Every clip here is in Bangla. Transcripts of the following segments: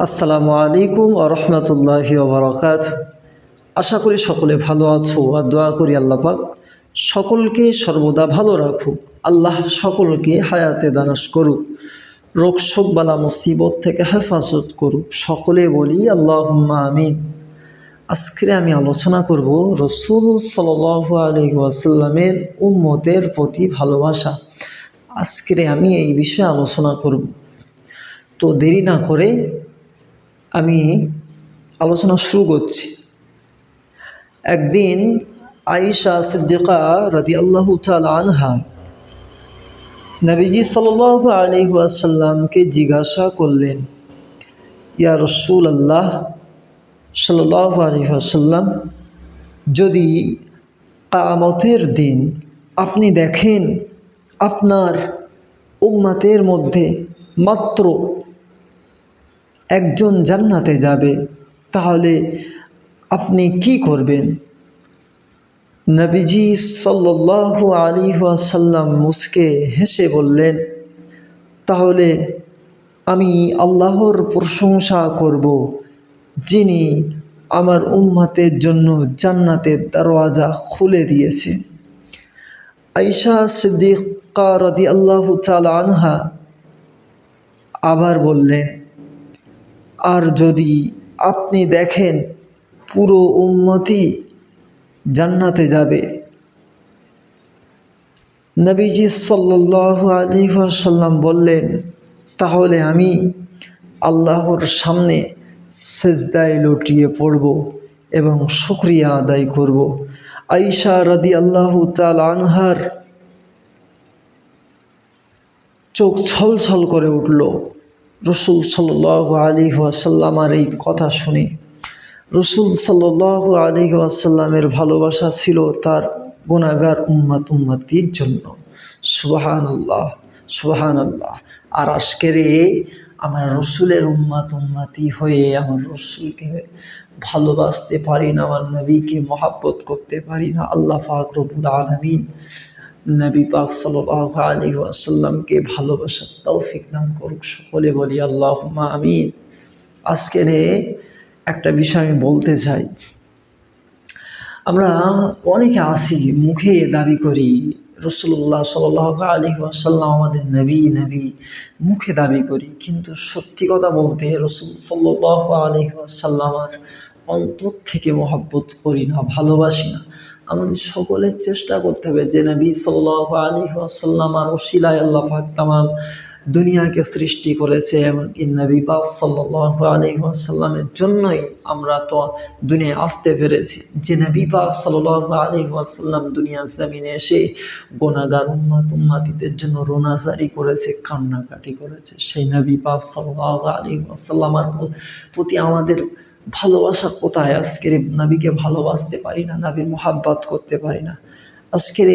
আসসালামু আলাইকুম আরহামতুল্লাহি ওবরাকাত আশা করি সকলে ভালো আছো আর দোয়া করি আল্লাহ পাক। সকলকে সর্বদা ভালো রাখুক। আল্লাহ সকলকে হায়াতে দারাস করুক। রোগ শোক বালা মুসিবত থেকে হেফাজত করুক। সকলে বলি আল্লাহ আমিন। আজকে আমি আলোচনা করব রসুল সাল আলী ওয়াসাল্লামের উম্মতের প্রতি ভালোবাসা। আজকে আমি এই বিষয়ে আলোচনা করব। তো দেরি না করে আমি আলোচনা শুরু করছি। একদিন আয়েশা সিদ্দিকা রাজি আল্লাহ আনহা নবীজি সাল আলহাসাল্লামকে জিজ্ঞাসা করলেন, ইয়া রসুল আল্লাহ সাল আলহাসাল্লাম যদি কামতের দিন আপনি দেখেন আপনার উম্মাতের মধ্যে মাত্র একজন জান্নাতে যাবে, তাহলে আপনি কি করবেন? নবীজি সাল্লাহ আলী সাল্লাম মুসকে হেসে বললেন, তাহলে আমি আল্লাহর প্রশংসা করব, যিনি আমার উম্মাতের জন্য জান্নাতের দরওয়াজা খুলে দিয়েছে। আইসা সিদ্দিকা রদি আল্লাহ আনহা আবার বললেন আর যদি আপনি দেখেন পুরো উন্মতি জান্নাতে যাবে। নবীজি সাল্লাহ আলী সাল্লাম বললেন, তাহলে আমি আল্লাহর সামনে সেজদায় লটিয়ে পড়ব এবং শুক্রিয়া আদায় করব। আইসা রাদি আল্লাহ তাল আনহার চোখ ছলছল করে উঠল। রসুল সাল আলী ওয়াসাল্লামার এই কথা শুনে। রসুল সাল আলী ওয়াসাল্লামের ভালোবাসা ছিল তার গুণাগার উম্মাত উম্মাতির জন্য। সুবাহান আল্লাহ সুবাহান আল্লাহ আর আজকের আমার রসুলের উম্মাত উম্মাতি হয়ে, আমার রসুলকে ভালোবাসতে পারি না, আমার নবীকে মহাব্বত করতে পারি না, আল্লাহ ফাকরবুল আলমিন নবী পাক সাল্লাহ আলী আসাল্লামকে ভালোবাসার তৌফিক নাম করুক সকলে বলি আল্লাহ আমিন। আজকের একটা বিষয় আমি বলতে চাই। আমরা অনেকে আসি মুখে দাবি করি রসুল্লাহ সাল আলী আসাল্লাম আমাদের নবী নবী, মুখে দাবি করি। কিন্তু সত্যি কথা বলতে রসুল সাল্লাহ আলী আসাল্লামার অন্তর থেকে মহাব্বত করি না, ভালোবাসি না। আমাদের সকলের চেষ্টা করতে হবে যে নবী সাল্লাহ আলী আসাল্লাম আর ওসিলায় আল্লাহ পাক তামাম দুনিয়াকে সৃষ্টি করেছে, এমনকি নবী পাক সাল্লাহ আলী আসাল্লামের জন্যই আমরা তো দুনিয়ায় আসতে পেরেছি। যে নবী পাক সাল্লাহ আলী আসাল্লাম দুনিয়ার জমিনে এসে গোনাগার উম্মাত উম্মাতিদের জন্য রোনাজারি করেছে, কান্নাকাটি করেছে, সেই নবী পাক সাল্লাহ আলী আসাল্লামার প্রতি আমাদের ভালোবাসা কোথায়? আজকের নবীকে ভালোবাসতে পারি না, নবীর মোহাব্বত করতে পারি না। আজকের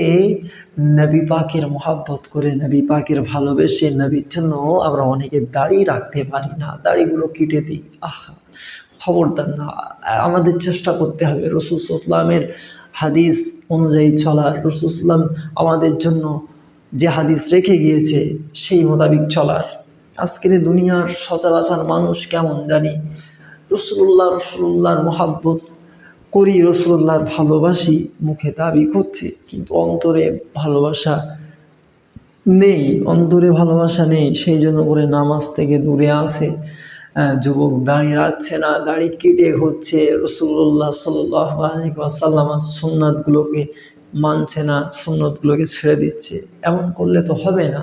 নবী পাকের মোহাব্বত করে, নবী পাকের ভালোবেসে, নবীর জন্য আমরা অনেকে দাড়ি রাখতে পারি না, দাড়িগুলো কেটে দিই। আহা, খবরদার না। আমাদের চেষ্টা করতে হবে। রসুলামের হাদিস অনুযায়ী চলার রসুলাম আমাদের জন্য যে হাদিস রেখে গিয়েছে, সেই মোতাবিক চলার। আজকের দুনিয়ার সচরাচর মানুষ কেমন জানি? রসুল্লাহ, রসুল্লাহর মোহাব্বত করি, রসুল্লাহর ভালোবাসি মুখে দাবি করছে, কিন্তু অন্তরে ভালোবাসা নেই, অন্তরে ভালোবাসা নেই, সেই জন্য করে নামাজ থেকে দূরে আসে যুবক দাঁড়িয়ে রাখছে না, দাড়ি কেটে হচ্ছে, রসুল্লাহ সাল্লাসাল্লামার সুন্নাতগুলোকে মানছে না, সুন্নতগুলোকে ছেড়ে দিচ্ছে। এমন করলে তো হবে না।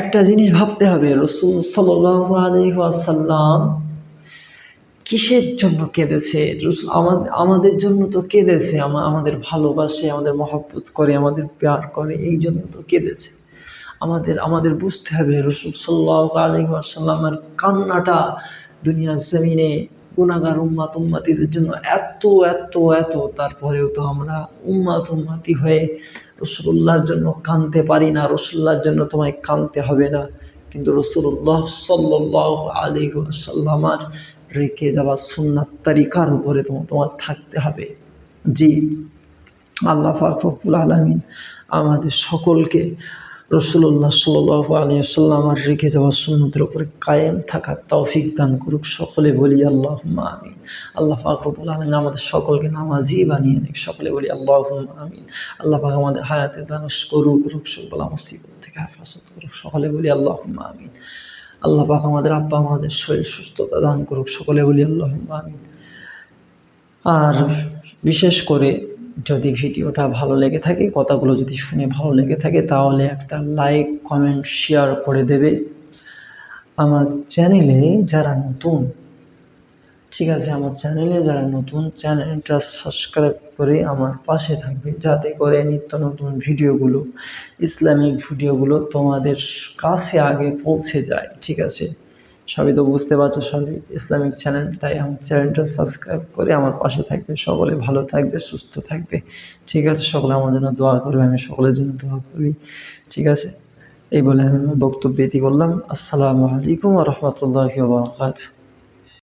একটা জিনিস ভাবতে হবে, রসুল সাল্লাহ আলী আসাল্লাম কিসের জন্য কেঁদেছে? আমাদের জন্য তো কেঁদেছে আমাদের ভালোবাসে, আমাদের মহব্বত করে, আমাদের প্যার করে, এই জন্য তো কেঁদেছে। আমাদের আমাদের বুঝতে হবে, রসুল সাল্লাহ আলহিমাসাল্লামের কান্নাটা দুনিয়ার জমিনে গুণাগার উম্মাত উম্মাতিদের জন্য এত এত এত, তারপরেও তো আমরা উম্মাত উম্মাতি হয়ে রসুল্লাহর জন্য কানতে পারি না, রসুল্লাহর জন্য তোমায় কানতে হবে না। কিন্তু রসুল্লাহ সাল্লাহ আলী সাল্লামার রেখে যাওয়া সুন্নাত তারিকার উপরে তোমার তোমার থাকতে হবে। জি, আল্লাহ ফাকরুল আলমিন আমাদের সকলকে রসুল্লাহ সাল্লাহ আলিয়াল্লাম আর রেখে যাওয়া সুন্নতের উপরে কায়েম থাকার তৌফিক দান করুক সকলে বলি আল্লাহ আমিন। আল্লাহ ফাকরুল আলমিন আমাদের সকলকে নামাজি বানিয়ে নিক, সকলে বলি আল্লাহ আমিন। আল্লাহ পাক আমাদের হায়াতে দানস করুক রুক সকল মুসিবত থেকে হেফাজত করুক, সকলে বলি আল্লাহ আমিন। আল্লাহ পাক আমাদের আব্বা আমাদের শরীর সুস্থতা দান করুক, সকলে বলি আল্লাহ আর বিশেষ করে যদি ভিডিওটা ভালো লেগে থাকে, কথাগুলো যদি শুনে ভালো লেগে থাকে, তাহলে একটা লাইক কমেন্ট শেয়ার করে দেবে। আমার চ্যানেলে যারা নতুন ঠিক আছে, আমার চ্যানেলে যারা নতুন চ্যানেলটা সাবস্ক্রাইব করে আমার পাশে থাকবে। যাতে করে নিত্য নতুন ভিডিওগুলো, ইসলামিক ভিডিওগুলো তোমাদের কাছে আগে পৌঁছে যায়, ঠিক আছে? সবই তো বুঝতে পারছ, সবই ইসলামিক চ্যানেল তাই আমার চ্যানেলটা সাবস্ক্রাইব করে আমার পাশে থাকবে। সকলে ভালো থাকবে, সুস্থ থাকবে, ঠিক আছে? সকলে আমার জন্য দোয়া করবে, আমি সকলের জন্য দোয়া করি, ঠিক আছে? এই বলে আমি বক্তব্য এটি করলাম। আসসালামু আলাইকুম রহমতুল্লাহ বারকাত